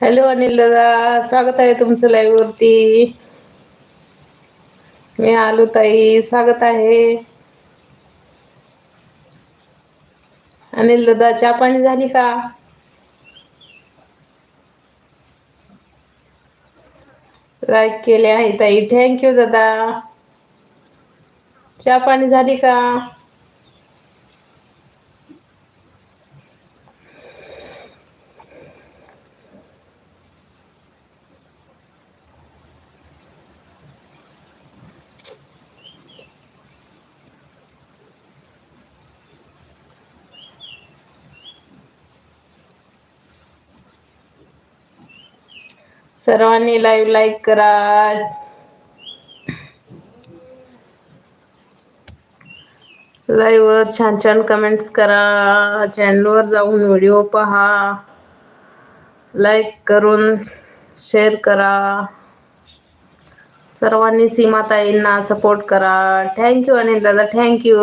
Hello Anil दादा स्वागत आहे तुमचं लाईव्ह वरती. मी आलो ताई स्वागत आहे. अनिल दादा चहा पाणी झाली का? लाईक केले आहे ताई. थँक यू दादा. चहा पाणी झाली का? सर्वांनी लाईव्ह लाईक करा. लाईव्ह वर छान छान कमेंट्स करा. चॅनलवर जाऊन व्हिडिओ पहा. लाईक करून शेअर करा. सर्वांनी सीमाताईंना सपोर्ट करा. थँक्यू अनिल दादा. थँक्यू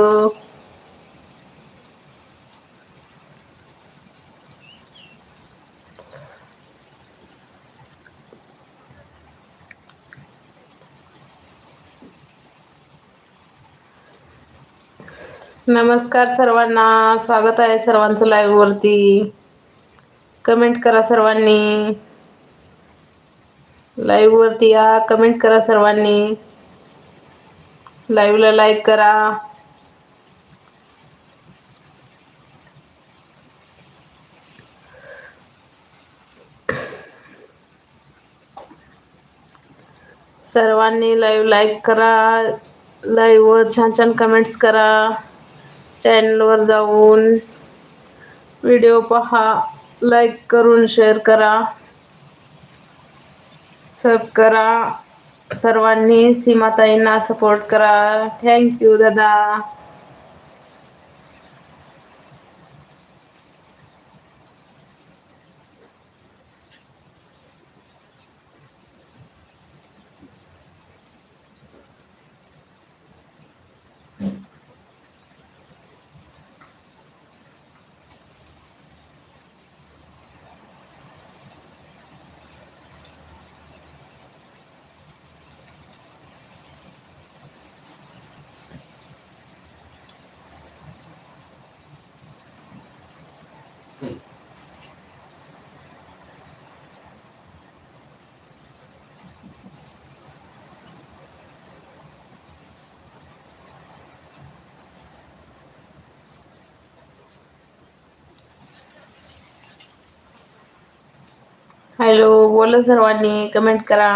नमस्कार सर्वांना. स्वागत आहे सर्वांचं लाईव्ह वरती. कमेंट करा सर्वांनी. लाईव्ह वरती या. कमेंट करा सर्वांनी. लाईव्हला लाईक करा. सर्वांनी लाईव्ह लाईक करा. लाईव्हवर छान छान कमेंट्स करा. चॅनलवर जाऊन व्हिडिओ पहा लाईक करून शेअर करा. सब करा. सर्वांनी सीमाताईंना सपोर्ट करा. थँक्यू दादा. हॅलो बोला सर्वांनी कमेंट करा.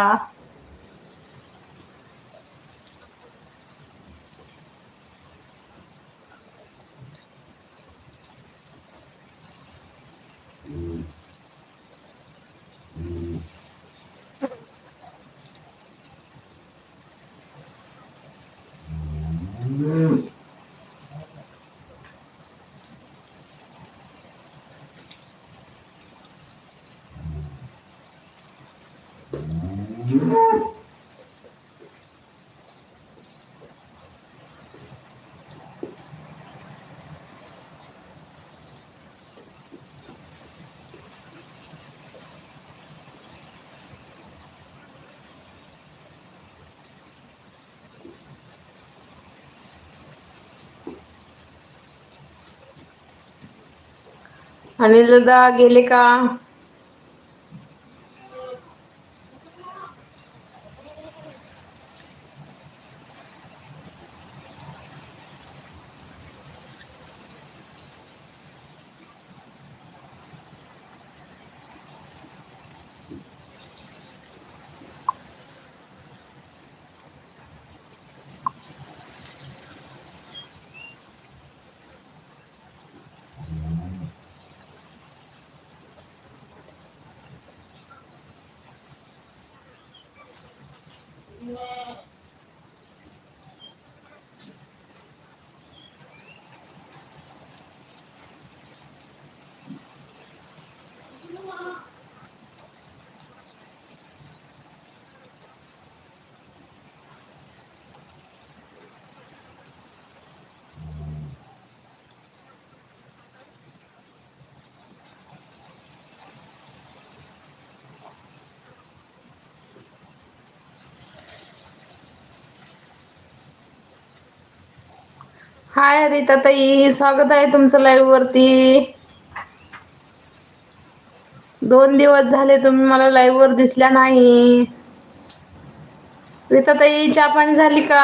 अनिल दादा गेले का? Yeah. हाय रीता ताई स्वागत आहे तुमचं लाईव्ह वरती. दोन दिवस झाले तुम्ही मला लाईव्ह वर दिसल्या नाही. रीता ताई चहा पाणी झाली का?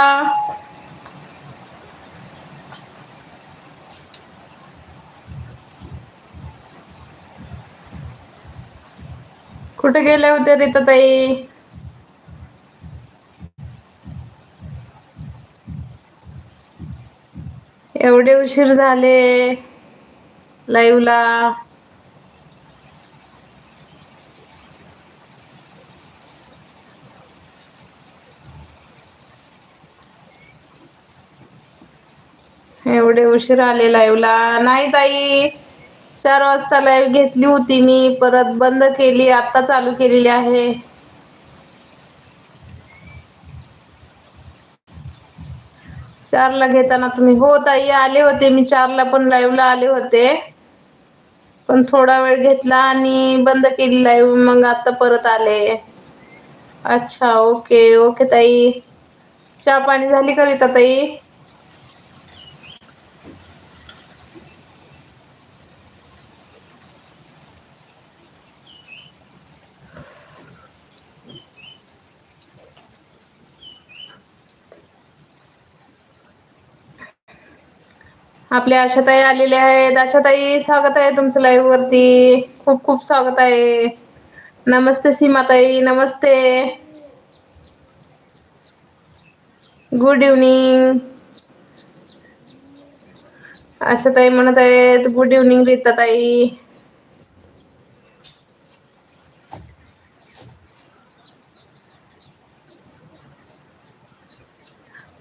कुठे गेले होते रीता ताई? एवढे उशीर झाले लाईव्हला एवढे उशीर आले लाईव्हला नाही ताई चार वाजता लाईव्ह घेतली होती मी. परत बंद केली आता चालू केलेली आहे. चारला घेताना तुम्ही हो ताई आले होते. मी चारला पण लाईव्हला आले होते. पण थोडा वेळ घेतला आणि बंद केली लाईव्ह मग आता परत आले. अच्छा ओके ओके ताई. चहा पाणी झाली का ताई? आपल्या आशाताई आलेल्या आहेत. आशाताई स्वागत आहे तुमचं लाईव्ह वरती. खूप खूप स्वागत आहे. नमस्ते सीमाताई नमस्ते. गुड इव्हनिंग आशाताई म्हणत आहेत गुड इव्हनिंग रीता ताई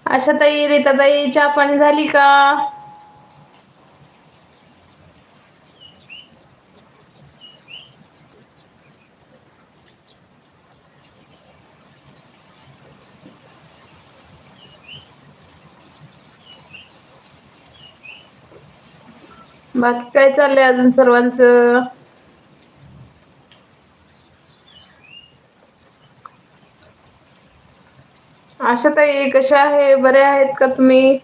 आशाताई रीताताई चहा पाणी झाली का? बाकी काय चाललंय अजून सर्वांचं? आशाताई कशा आहे? बरे आहेत का तुम्ही?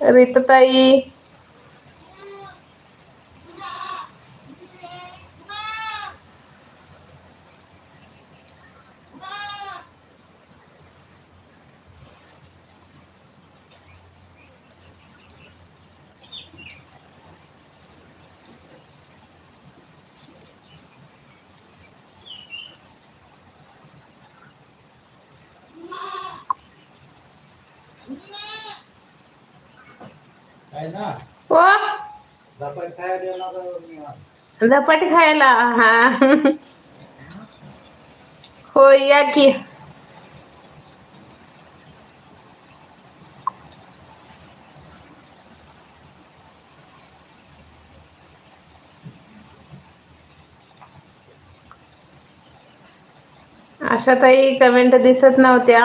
रीताताई? ना. व धपाट खायला हा. हो या की. आशाताई कमेंट दिसत नव्हत्या.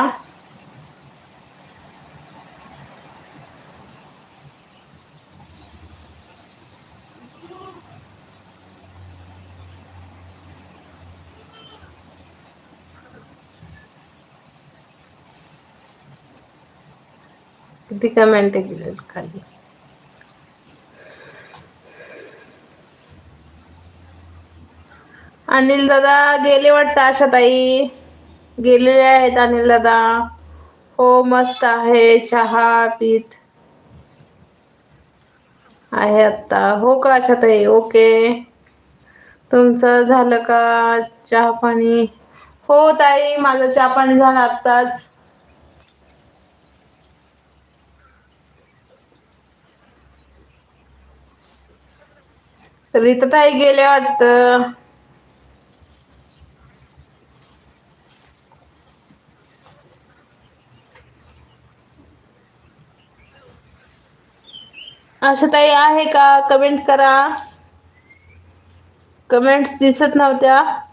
किती कमेंट गेले खाली. अनिल दादा गेले वाटतं आशाताई? गेलेले आहेत अनिल दादा. हो मस्त आहे चहा पीत. आहे आता हो का आशाताई? ओके. तुमचं झालं का चहा पाणी? हो ताई माझं चहा पाणी झालं आत्ताच. रीतताई गेले वाटतं. आशाताई आहे का? कमेंट करा. कमेंट्स दिसत नव्हत्या.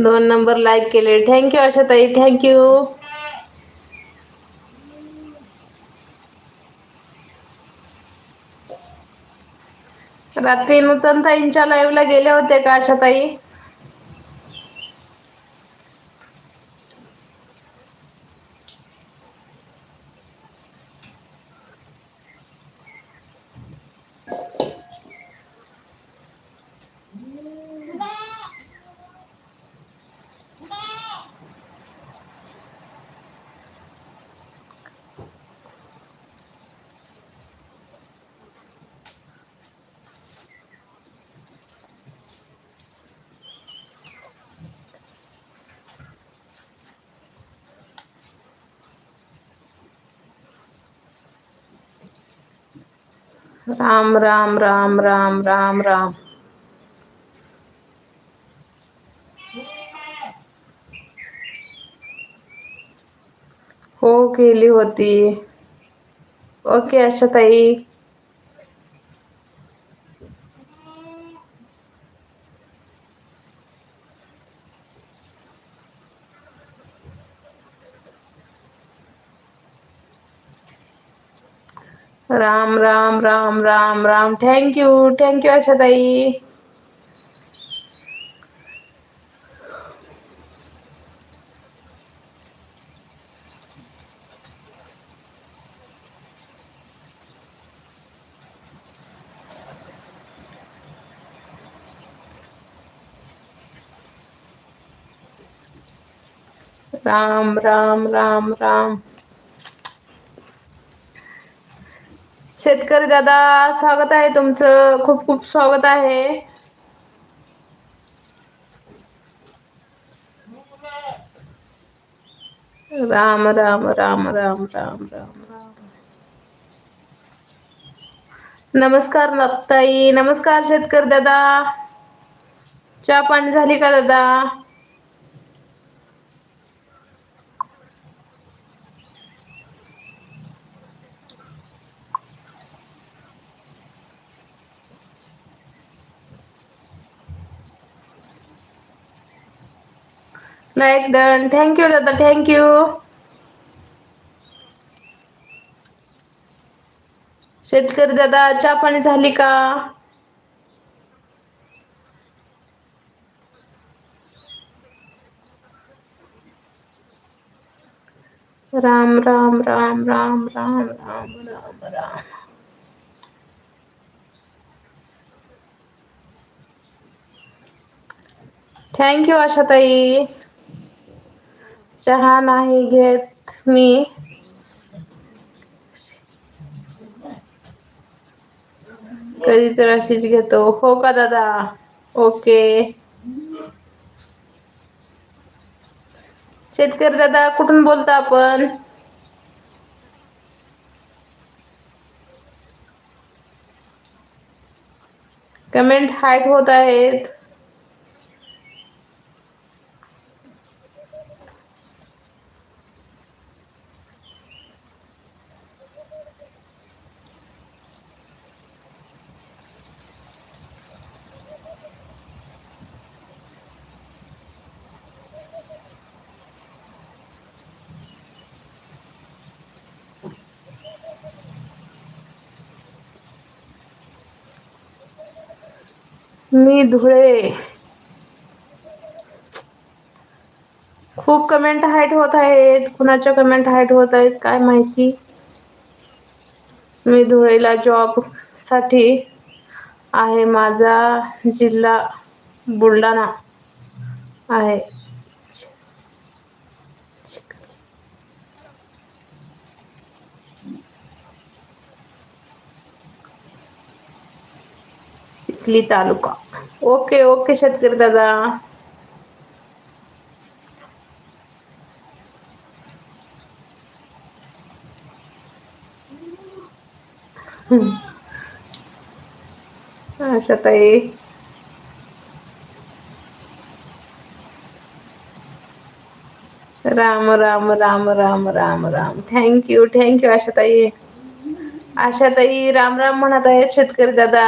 दोन नंबर लाईक केले. थँक्यू आशाताई. थँक्यू रात्री नूतन ताईंच्या लाईव्हला गेल्या होत्या का आशाताई? राम राम राम राम राम राम। हो केली होती। ओके आशा ताई Ram Ram Ram Ram Ram. Thank you thank you Asha ताई राम राम राम राम. शेतकरी दादा स्वागत आहे तुमचं. खूप खूप स्वागत आहे. राम राम राम राम राम राम राम. नमस्कार ताई नमस्कार शेतकरी दादा. चहा पाणी झाली का दादा? लाईक डन थँक्यू दादा थँक्यू शेतकरी दादा चहा पाणी झाली का? राम राम राम राम राम राम राम राम. थँक्यू आशाताई. चहा नाही घेत मी. कधी तर अशीच घेतो. हो का दादा? ओके. शेतकरी दादा कुठून बोलता आपण? कमेंट हाईट होत आहेत. मी धुळे. खूप कमेंट हाईट होत आहेत. कुणाच्या कमेंट हाईट होत आहेत काय माहिती? मी धुळेला जॉबसाठी आहे. माझा जिल्हा बुलढाणा आहे. चिखली तालुका. ओके ओके शेतकरी दादा. आशा ताई. Ram Ram Ram Ram Ram Ram. Thank you thank you Asha ताई. आशा ताई राम राम म्हणत आहेत शेतकरी दादा.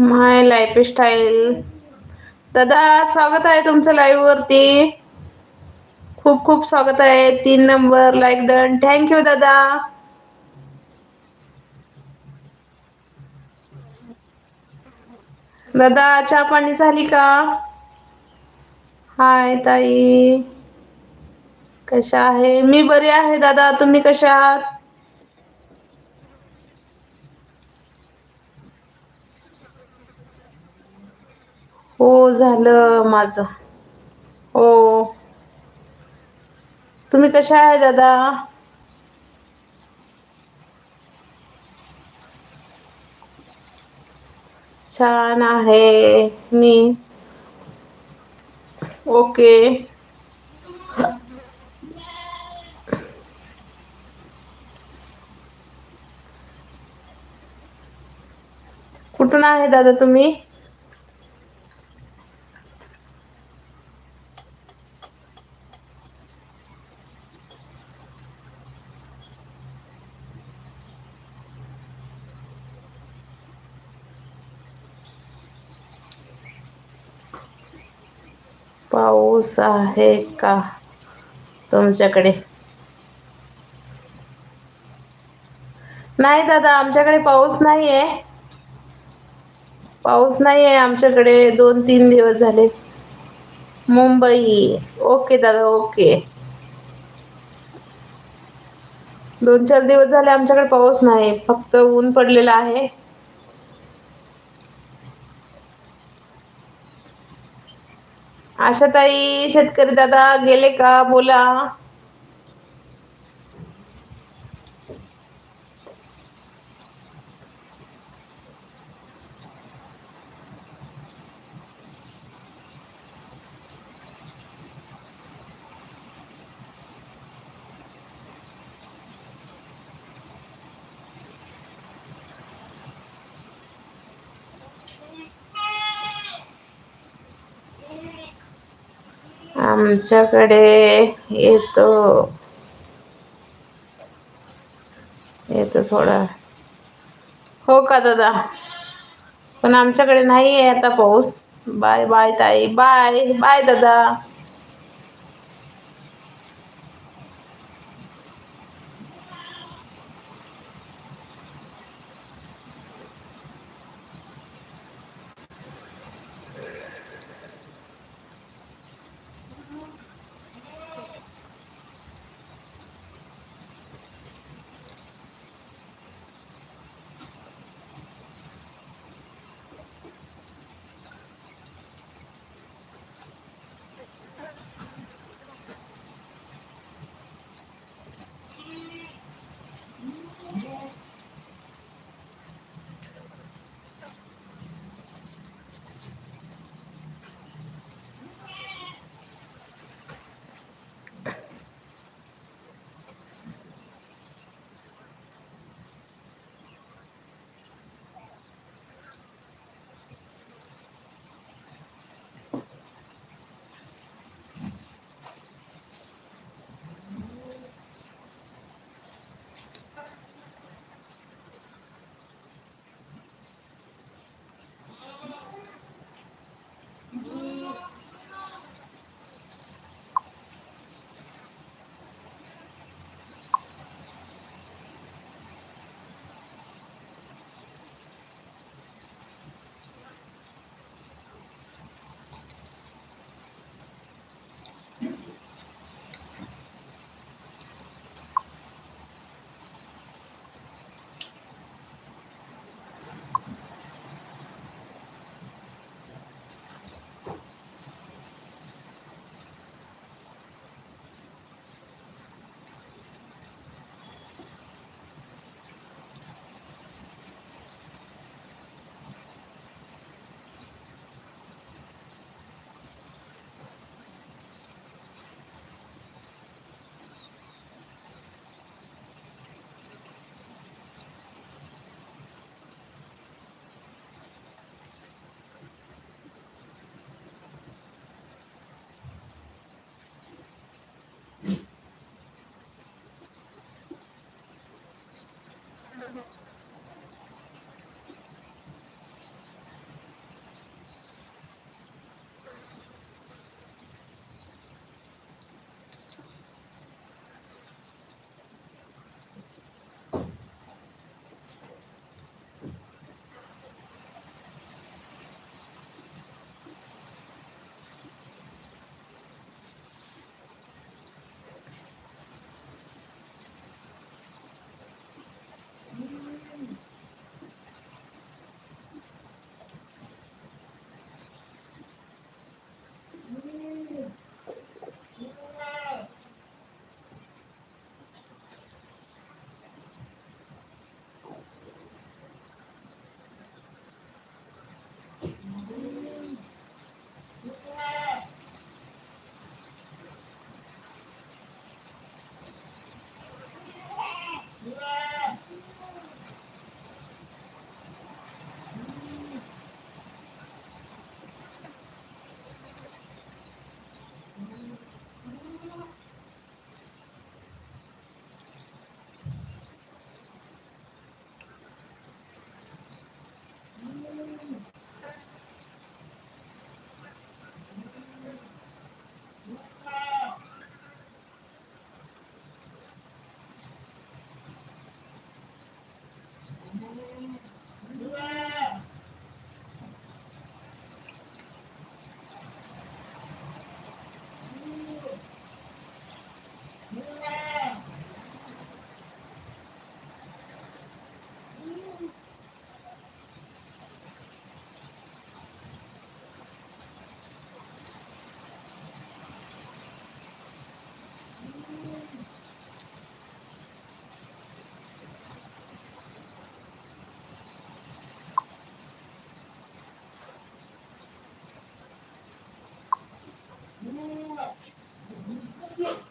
माय लाईफस्टाईल दादा स्वागत आहे तुमचं लाईव्ह वरती. खूप खूप स्वागत आहे. तीन नंबर लाईक डन थँक्यू दादा. दादा चहा पाणी झाली का? हाय ताई. कशा आहे? मी बरी आहे दादा. तुम्ही कशा आहात? हो झालं माझं. हो. तुम्ही कशा आहे दादा? छान आहे. मी. ओके. कुठून आहे दादा तुम्ही? पाऊस आहे का तुमच्याकडे? नाही दादा आमच्याकडे पाऊस नाही आहे पाऊस नाही आहे आमच्याकडे दोन तीन दिवस झाले. मुंबई. ओके दादा ओके. दोन चार दिवस झाले आमच्याकडे पाऊस नाही फक्त ऊन पडलेलं आहे. आशाताई शेतकरी दादा गेले का? बोला. आमच्याकडे येतो. येतो थोडा. हो का दादा? पण आमच्याकडे नाही आहे आता पाऊस. बाय बाय ताई. बाय बाय दादा. Thank you.